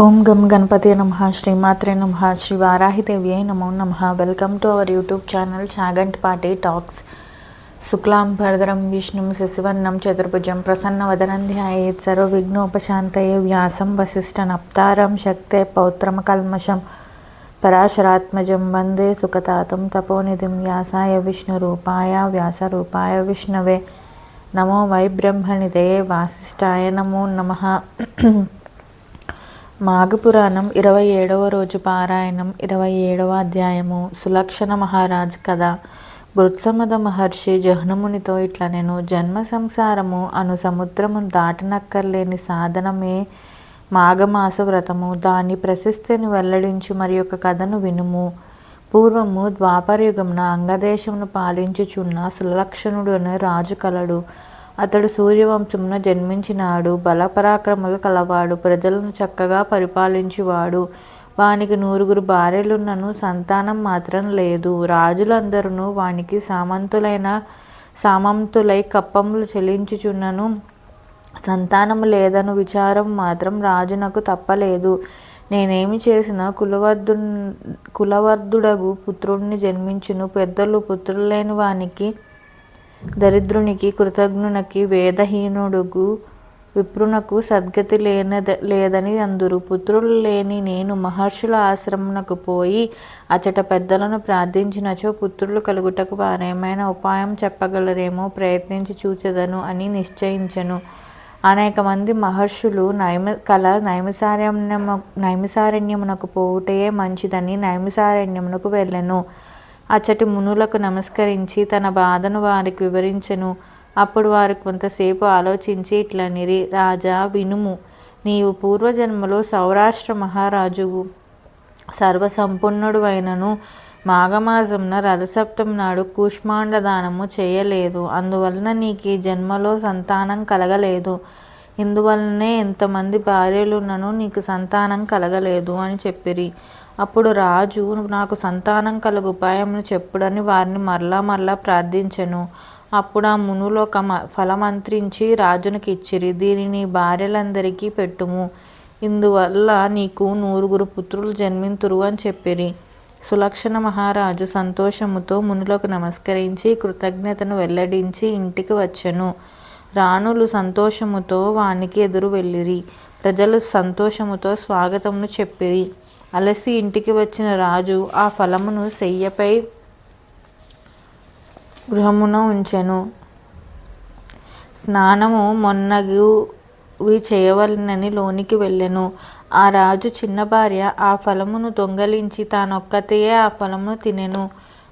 ఓం గం గణపతి నమ శ్రీమాత్రే నమ శ్రీ వారాహిదేవి నమో నమ. Welcome to our YouTube channel Chaganti party talks. శుక్లాం భరదరం విష్ణుం శశివర్ణం చతుర్భుజం ప్రసన్నవదనం ధ్యాయేత్ సర్వవిఘ్నోపశాంతయే వ్యాసం వసిష్ఠనప్తారం శక్తే పౌత్రమకల్మషం పరాశరాత్మజం వందే సుఖతాతం తపోనిధిం వ్యాసాయ విష్ణురూపాయ వ్యాసరూపాయ విష్ణవే. నమో వై బ్రహ్మనిదే వాసిష్ఠాయ నమో నమ. మాఘపురాణం ఇరవై ఏడవ రోజు పారాయణం ఇరవై ఏడవ అధ్యాయము. సులక్షణ మహారాజ్ కథ. వృత్సమద మహర్షి జహ్నమునితో ఇట్లా నేను జన్మ సంసారము అను సముద్రము దాటనక్కర్లేని సాధనమే మాఘమాస వ్రతము. దాని ప్రశస్తిని వెల్లడించు మరి యొక్క కథను వినుము. పూర్వము ద్వాపరయుగమున అంగదేశమును పాలించుచున్న సులక్షణుడు అనే రాజు కలడు. అతడు సూర్యవంశమున జన్మించినాడు. బలపరాక్రములు కలవాడు. ప్రజలను చక్కగా పరిపాలించువాడు. వానికి నూరుగురు భార్యలున్నను సంతానం మాత్రం లేదు. రాజులందరూ వానికి సామంతులైన సామంతులై కప్పములు చెల్లించుచున్నను. సంతానము లేదను విచారం మాత్రం రాజునకు తప్పలేదు. నేనేమి చేసినా కులవర్ధు కులవర్ధుడగు పుత్రుణ్ణి జన్మించును. పెద్దలు పుత్రులు లేని వానికి దరిద్రునికి కృతజ్ఞునికి వేదహీనుడుగు విప్రునకు సద్గతి లేనద లేదని అందురు. పుత్రులు లేని నేను మహర్షుల ఆశ్రమునకు పోయి అచట పెద్దలను ప్రార్థించినచో పుత్రులు కలుగుటకు వారేమైనా ఉపాయం చెప్పగలరేమో ప్రయత్నించి చూచెదను అని నిశ్చయించను. అనేక మంది మహర్షులు నైమ కల నైమిసారణ్యము నైమిసారణ్యమునకు పోవుటయే మంచిదని నైమిసారణ్యమునకు వెళ్ళెను. అచ్చటి మునులకు నమస్కరించి తన బాధను వారికి వివరించెను. అప్పుడు వారు కొంతసేపు ఆలోచించి ఇట్లా నిరి రాజా వినుము. నీవు పూర్వజన్మలో సౌరాష్ట్ర మహారాజువు. సర్వసంపన్నుడు అయినను మాఘమాసంన రథసప్తం నాడు కూష్మాండ దానము చేయలేదు. అందువలన నీకు ఈ జన్మలో సంతానం కలగలేదు. ఇందువలనే ఎంతమంది భార్యలున్నను నీకు సంతానం కలగలేదు అని చెప్పిరి. అప్పుడు రాజు నాకు సంతానం కలుగు ఉపాయమును చెప్పుడని వారిని మరలా మరలా ప్రార్థించెను. అప్పుడు ఆ మునులు ఒక ఫలమంత్రించి రాజునికి ఇచ్చిరి దీనిని భార్యలందరికీ పెట్టుము. ఇందువల్ల నీకు నూరుగురు పుత్రులు జన్మింతురు అని చెప్పిరి. సులక్షణ మహారాజు సంతోషముతో మునులకు నమస్కరించి కృతజ్ఞతను వెల్లడించి ఇంటికి వచ్చెను. రాణులు సంతోషముతో వానికి ఎదురు వెళ్ళిరి. ప్రజలు సంతోషముతో స్వాగతమును చెప్పిరి. అలసి ఇంటికి వచ్చిన రాజు ఆ ఫలమును శయ్యపై గృహమున ఉంచెను. స్నానము మొన్నగువి చేయవలనని లోనికి వెళ్ళెను. ఆ రాజు చిన్న భార్య ఆ ఫలమును దొంగలించి తానొక్కతయే ఆ ఫలమును తినెను.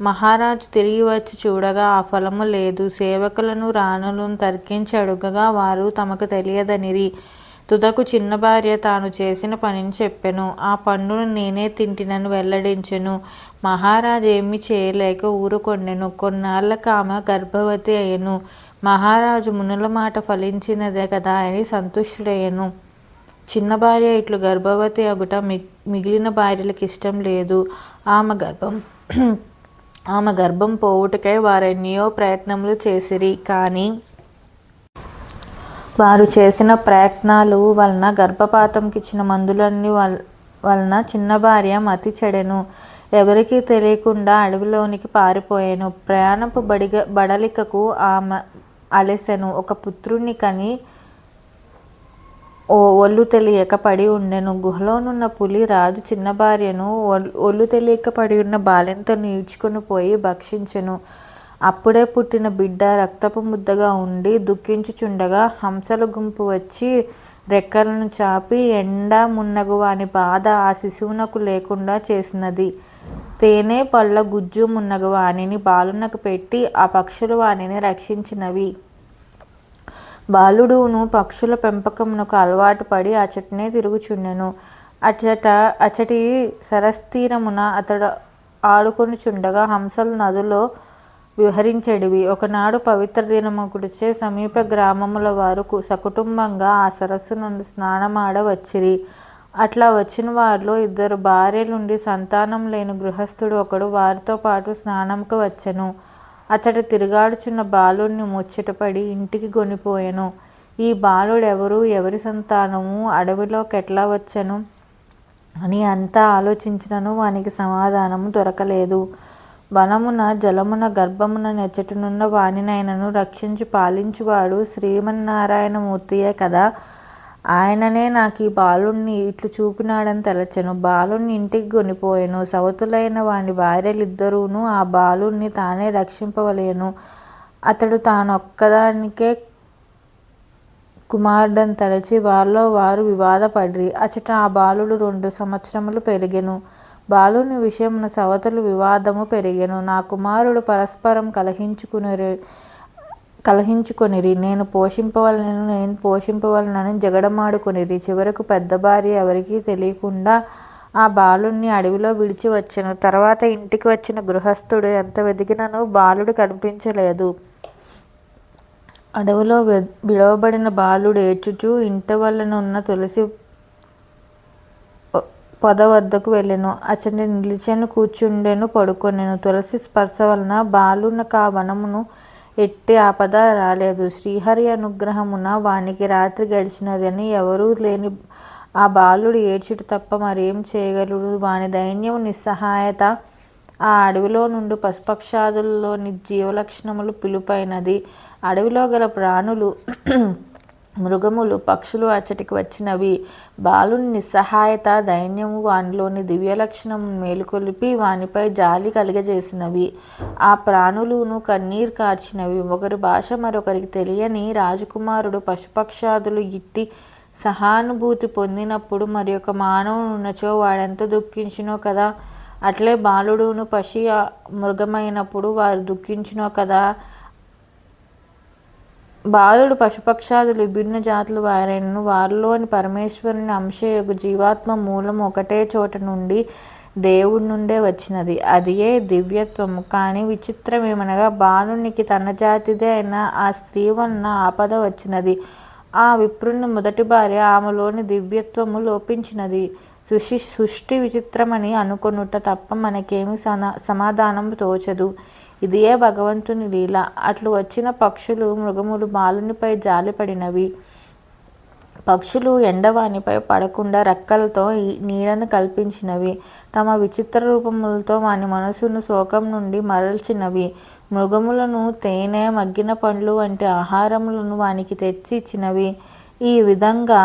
మహారాజు తిరిగి వచ్చి చూడగా ఆ ఫలము లేదు. సేవకులను రాణులను తర్కించి అడుగగా వారు తమకు తెలియదనిరి. తుదకు చిన్న భార్య తాను చేసిన పనిని చెప్పెను. ఆ పండును నేనే తింటినని వెల్లడించెను. మహారాజు ఏమి చేయలేక ఊరుకొండెను. కొన్నాళ్ళకు ఆమె గర్భవతి అయ్యను. మహారాజు మునుల మాట ఫలించినదే కదా అని సంతుష్టుడయ్యను. చిన్న భార్య ఇట్లు గర్భవతి అగుట మిగిలిన భార్యలకు ఇష్టం లేదు. ఆమె గర్భం ఆమె గర్భం పోవుటకై వారెన్నో ప్రయత్నములు చేసిరి. కానీ వారు చేసిన ప్రయత్నాలు వలన గర్భపాతంకి ఇచ్చిన మందులన్నీ వలన చిన్న భార్య మతి చెడెను. ఎవరికీ తెలియకుండా అడవిలోనికి పారిపోయాను. ప్రయాణపు బడిగ బడలికకు ఆమె అలెసెను. ఒక పుత్రుణ్ణి కని ఓ ఒళ్ళు తెలియక పడి ఉండెను. గుహలోనున్న పులి రాజు చిన్న భార్యను ఒళ్ళు తెలియక పడి ఉన్న బాలెంతో ఈడ్చుకుని పోయి భక్షించెను. అప్పుడే పుట్టిన బిడ్డ రక్తపు ముద్దగా ఉండి దుఃఖించుచుండగా హంసల గుంపు వచ్చి రెక్కలను చాపి ఎండ మున్నగు వాని బాధ ఆ శిశువునకు లేకుండా చేసినది. తేనె పళ్ళ గుజ్జు మున్నగు వాణిని బాలునకు పెట్టి ఆ పక్షులు వానిని రక్షించినవి. బాలుడును పక్షుల పెంపకమునకు అలవాటు పడి అచటనే తిరుగుచుండెను. అచట అచటి సరస్తీరమున అతడు ఆడుకొనుచుండగా హంసలు నదిలో విహరించెడివి. ఒకనాడు పవిత్ర దినముకుడిచే సమీప గ్రామముల వారు సకుటుంబంగా ఆ సరస్సు నుండి స్నానమాడ వచ్చిరి. అట్లా వచ్చిన వారిలో ఇద్దరు భార్యలుండి సంతానం లేని గృహస్థుడు ఒకడు వారితో పాటు స్నానంకు వచ్చెను. అతడు తిరుగాడుచున్న బాలుడిని ముచ్చటపడి ఇంటికి గొనిపోయాను ఈ బాలుడెవరు? ఎవరి సంతానము? అడవిలోకెట్లా వచ్చెను? అని అంతా ఆలోచించినను వానికి సమాధానము దొరకలేదు. వనమున జలమున గర్భమున నెచ్చటనున్న వానినైనను రక్షించి పాలించువాడు శ్రీమన్నారాయణమూర్తియే కదా. ఆయననే నాకు ఈ బాలుణ్ణి ఇట్లు చూపినాడని తలచెను. బాలుణ్ణి ఇంటికి కొనిపోయాను. సవతులైన వాని భార్యలిద్దరూను ఆ బాలుణ్ణి తానే రక్షింపవలేను. అతడు తానొక్కదానికే కుమారుడని తలచి వారిలో వారు వివాదపడ్రి. అచట ఆ బాలుడు రెండు సంవత్సరములు పెరిగెను. బాలుని విషయమున సవతులు వివాదము పెరిగెను. నా కుమారుడు పరస్పరం కలహించుకుని కలహించుకొనిరి. నేను పోషింపవలనను నేను పోషింపవలనని జగడమాడుకునిది చివరకు పెద్ద భార్య ఎవరికీ తెలియకుండా ఆ బాలుణ్ణి అడవిలో విడిచి వచ్చాను. తర్వాత ఇంటికి వచ్చిన గృహస్థుడు ఎంత వెతికినను బాలుడు కనిపించలేదు. అడవిలో విడవబడిన బాలుడు ఏడ్చుచూ ఇంటి వలనున్న తులసి పొద వద్దకు వెళ్ళెను. అచ్చని నిలిచెను కూర్చుండెను పడుకొనెను. తులసి స్పర్శ వలన బాలునకు ఆ వనమును ఎట్టి ఆపద రాలేదు. శ్రీహరి అనుగ్రహమున వానికి రాత్రి గడిచినదని ఎవరూ లేని ఆ బాలుడు ఏడ్చుట తప్ప మరేం చేయగలడు? వాని దైన్యం నిస్సహాయత ఆ అడవిలో నుండి పశుపక్షాదుల్లోని జీవలక్షణములు పిలుపైనది. అడవిలో గల ప్రాణులు మృగములు పక్షులు అచ్చటికి వచ్చినవి. బాలుని నిస్సహాయత దైన్యము వానిలోని దివ్యలక్షణం మేలుకొలిపి వానిపై జాలి కలిగజేసినవి. ఆ ప్రాణులును కన్నీరు కార్చినవి. ఒకరి భాష మరొకరికి తెలియని రాజకుమారుడు పశుపక్షాదులు ఇట్టి సహానుభూతి పొందినప్పుడు మరి ఒక మానవుడు ఉన్నచో వాడెంత దుఃఖించినో కదా? అట్లే బాలుడును పశి మృగమైనప్పుడు వారు దుఃఖించినో కదా? బాలుడు పశుపక్షాదులు విభిన్న జాతులు వారైనను వారిలోని పరమేశ్వరుని అంశయొక జీవాత్మ మూలం ఒకటే చోట నుండి దేవుడి నుండే వచ్చినది. అదియే దివ్యత్వము. కానీ విచిత్రం ఏమనగా బాలునికి తన జాతిదే అయిన ఆ స్త్రీ వలన ఆపద వచ్చినది. ఆ విప్రుని మొదటి భార్య ఆమెలోని దివ్యత్వము లోపించినది. సృష్టి సృష్టి విచిత్రమని అనుకొనుట తప్ప మనకేమి సమాధానం తోచదు. ఇదియే భగవంతుని లీల. అట్లు వచ్చిన పక్షులు మృగములు బాలునిపై జాలిపడినవి. పక్షులు ఎండవానిపై పడకుండా రెక్కలతో నీడను కల్పించినవి. తమ విచిత్ర రూపములతో వాని మనసును శోకం నుండి మరల్చినవి. మృగములను తేనె మగ్గిన పండ్లు వంటి ఆహారములను వానికి తెచ్చి ఇచ్చినవి ఈ విధంగా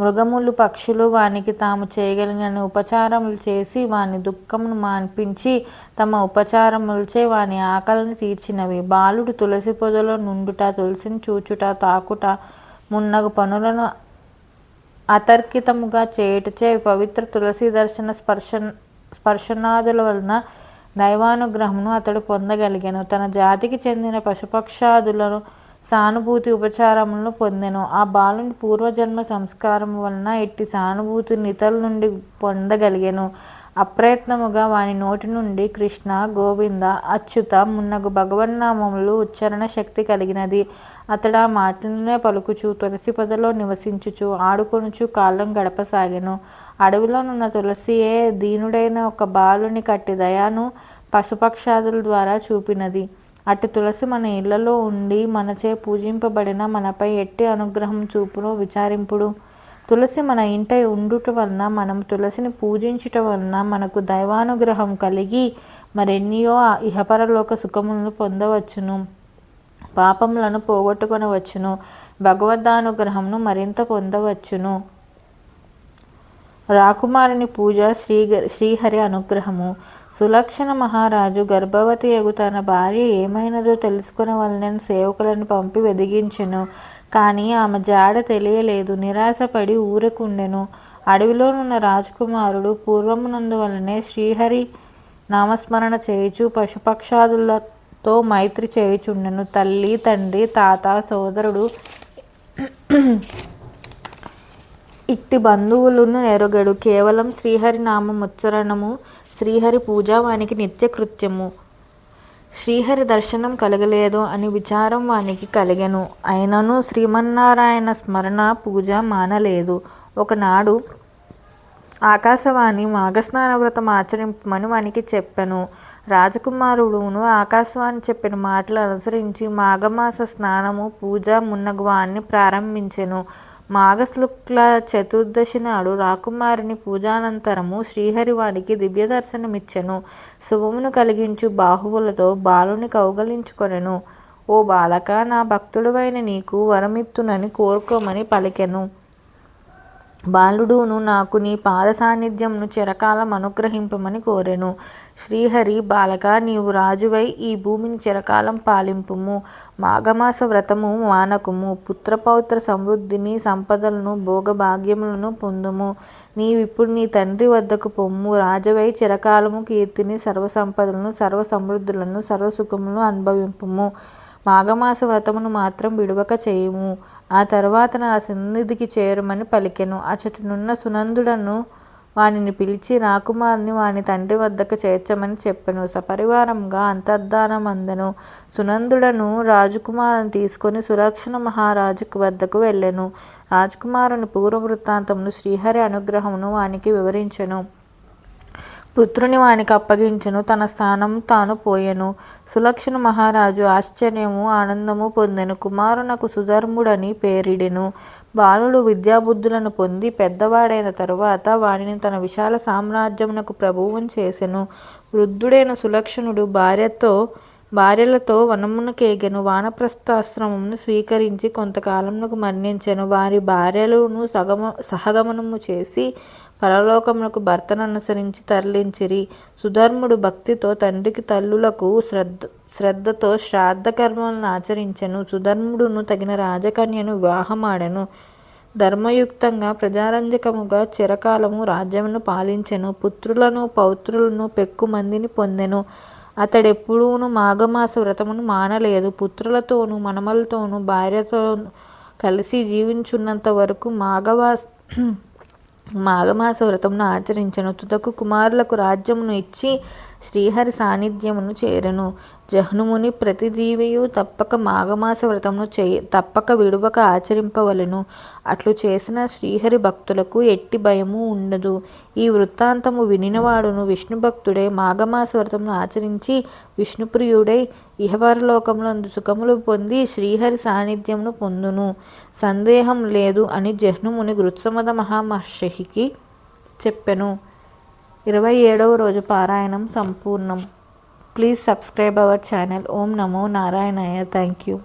మృగములు పక్షులు వానికి తాము చేయగలిగిన ఉపచారములు చేసి వాని దుఃఖమును మాన్పించి తమ ఉపచారములచే వాని ఆకలిని తీర్చినవి. బాలుడు తులసి పొదలో నుండుట తులసిని చూచుట తాకుట మున్నగు పనులను అతర్కితముగా చేయుటచే పవిత్ర తులసి దర్శన స్పర్శ స్పర్శనాదుల వలన దైవానుగ్రహమును అతడు పొందగలిగాను. తన జాతికి చెందిన పశుపక్షాదులను సానుభూతి ఉపచారములను పొందెను. ఆ బాలుని పూర్వజన్మ సంస్కారం వలన ఎట్టి సానుభూతిని ఇతరుల నుండి పొందగలిగాను. అప్రయత్నముగా వాని నోటి నుండి కృష్ణ గోవింద అచ్యుత మున్నగు భగవన్నామములు ఉచ్చారణ శక్తి కలిగినది. అతడు ఆ మాటలనే పలుకుచు తులసి పొదలో నివసించుచు ఆడుకొనుచు కాలం గడపసాగెను. అడవిలోనున్న తులసియే దీనుడైన ఒక బాలుని కట్టి దయాను పశుపక్షాదుల ద్వారా చూపినది. అటు తులసి మన ఇళ్ళలో ఉండి మనచే పూజింపబడిన మనపై ఎట్టి అనుగ్రహం చూపును విచారింపుడు. తులసి మన ఇంట ఉండుట వలన మనం తులసిని పూజించుట వలన మనకు దైవానుగ్రహం కలిగి మరెన్నియో ఇహపరలోక సుఖములను పొందవచ్చును. పాపములను పోగొట్టుకొనవచ్చును. భగవద్ధానుగ్రహంను మరింత పొందవచ్చును. రాకుమారుని పూజ శ్రీ శ్రీహరి అనుగ్రహము. సులక్షణ మహారాజు గర్భవతి ఎగు తన భార్య ఏమైనదో వలన సేవకులను పంపి వెదిగించెను. కానీ ఆమె జాడ తెలియలేదు. నిరాశపడి ఊరకుండెను. అడవిలోనున్న రాజకుమారుడు పూర్వమునందువలనే శ్రీహరి నామస్మరణ చేయుచు పశుపక్షాదులతో మైత్రి చేయుచుండెను. తల్లి తండ్రి తాత సోదరుడు ఇట్టి బంధువులను ఎరగడు కేవలం శ్రీహరి నామముచ్చరణము శ్రీహరి పూజ వానికి నిత్యకృత్యము శ్రీహరి దర్శనం కలగలేదు అని విచారం వానికి కలిగెను. అయినను శ్రీమన్నారాయణ స్మరణ పూజ మానలేదు. ఒకనాడు ఆకాశవాణి మాఘస్నాన వ్రతం ఆచరింపమని వానికి చెప్పెను. రాజకుమారుడును ఆకాశవాణి చెప్పిన మాటలు అనుసరించి మాఘమాస స్నానము పూజ మున్నగు వాణ్ణి ప్రారంభించెను. మాఘశుక్ల చతుర్దశి నాడు రాకుమారిని పూజానంతరము శ్రీహరి వాడికి దివ్య దర్శనమిచ్చెను శుభమును కలిగించు బాహువులతో బాలుని కౌగలించుకొనెను. ఓ బాలక నా భక్తుడువైన నీకు వరమిత్తునని కోరుకోమని పలికెను. బాలుడును నాకు నీ పాద సాన్నిధ్యంను చిరకాలం అనుగ్రహింపమని కోరెను. శ్రీహరి బాలక నీవు రాజువై ఈ భూమిని చిరకాలం పాలింపుము. మాఘమాస వ్రతము మానకుము పుత్రపౌత్ర సమృద్ధిని సంపదలను భోగభాగ్యములను పొందుము. నీవిప్పుడు నీ తండ్రి వద్దకు పొమ్ము. రాజవై చిరకాలము కీర్తిని సర్వసంపదలను సర్వ సమృద్ధులను సర్వసుఖములను అనుభవింపుము. మాఘమాస వ్రతమును మాత్రం విడువక చేయము. ఆ తర్వాత నా సన్నిధికి చేరమని పలికెను. అచటనున్న సునందుడను వానిని పిలిచి రాకుమారుని వాని తండ్రి వద్దకు చేర్చమని చెప్పెను. సపరివారంగా అంతర్ధానమందెను. సునందుడను రాజకుమారుని తీసుకొని సురక్షణ మహారాజుకు వద్దకు వెళ్ళెను. రాజకుమారుని పూర్వ వృత్తాంతమును శ్రీహరి అనుగ్రహమును వానికి వివరించెను. పుత్రుని వానికి అప్పగించెను తన స్థానం తాను పోయెను. సులక్షణ మహారాజు ఆశ్చర్యము ఆనందము పొందెను. కుమారునకు సుధర్ముడని పేరిడెను. బాలుడు విద్యాబుద్ధులను పొంది పెద్దవాడైన తరువాత వాడిని తన విశాల సామ్రాజ్యమునకు ప్రభువం చేసెను. వృద్ధుడైన సులక్షణుడు భార్యతో భార్యలతో వనమునకేగెను వానప్రస్థాశ్రమమును స్వీకరించి కొంతకాలమునకు మరణించెను. వారి భార్యలను సగమ సహగమనము చేసి పరలోకమునకు భర్తను అనుసరించి తరలించిరి. సుధర్ముడు భక్తితో తండ్రికి తల్లులకు శ్రద్ధ శ్రద్ధతో శ్రాద్ధ కర్మలను ఆచరించెను. సుధర్ముడును తగిన రాజకన్యను వివాహమాడెను. ధర్మయుక్తంగా ప్రజారంజకముగా చిరకాలము రాజ్యమును పాలించెను. పుత్రులను పౌత్రులను పెక్కుమందిని పొందెను. అతడెప్పుడూను మాఘమాస వ్రతమును మానలేదు. పుత్రులతోనూ మనమలతోనూ భార్యతో కలిసి జీవించున్నంత వరకు మాఘవాస మాఘమాస వ్రతమును ఆచరించను. తుదకు కుమారులకు రాజ్యమును ఇచ్చి శ్రీహరి సాన్నిధ్యమును చేరెను. జహ్నుముని ప్రతి జీవియు తప్పక మాఘమాస వ్రతమును చే తప్పక విడువక ఆచరింపవలను. అట్లు చేసిన శ్రీహరి భక్తులకు ఎట్టి భయము ఉండదు. ఈ వృత్తాంతము వినినవాడును విష్ణు భక్తుడే. మాఘమాస వ్రతమును ఆచరించి విష్ణుప్రియుడై ఇహపరలోకములందు సుఖములు పొంది శ్రీహరి సాన్నిధ్యమును పొందును. సందేహం లేదు అని జహ్నుముని గృత్సమద మహామహర్షికి చెప్పెను. ఇరవై ఏడవ రోజు పారాయణం సంపూర్ణం. ప్లీజ్ సబ్స్క్రైబ్ అవర్ ఛానల్ ఓం నమో నారాయణయ్య థ్యాంక్ యూ